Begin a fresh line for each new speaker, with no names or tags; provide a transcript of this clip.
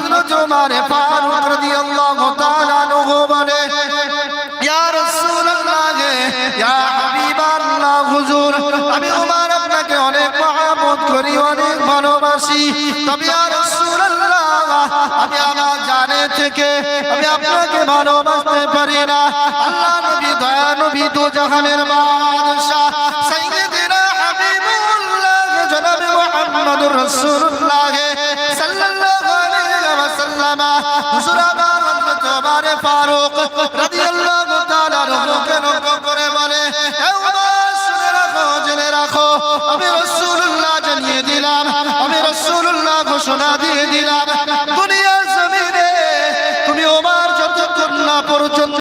হযরত ওমর ফারুক রাদিয়াল্লাহু তাআলা আনহু বলে, ইয়া রাসূলুল্লাহ, ইয়া হাবিবাল্লাহ, হুজুর, আমি ওমর আপনাকে অনেক মহব্বত করি, অনেক ভালোবাসি। তবে ইয়া রাসূলুল্লাহ, আমি আমার জানে থেকে, আমি আপনাকে ভালোবাসতে পারি না। আল্লাহ নবী, দয়া নবী দু জাহানের বাদশা সাইয়্যিদিনা হাবিবুল্লাহ, জনাবে মুহাম্মদুর রাসূলুল্লাহ। আল্লামা হুজুরাবা হযরত ওমর ফারুক, রাদিয়াল্লাহু তাআলা রহমকে রক্ষা করে বলে হে উমার শুনে রাখো, জেনে রাখো, আমি রাসূলুল্লাহ জানিয়ে দিলাম, আমি রাসূলুল্লাহ ঘোষণা দিয়ে দিলাম, দুনিয়ার জমিনে তুমি ওমর যতক্ষণ না পর্যন্ত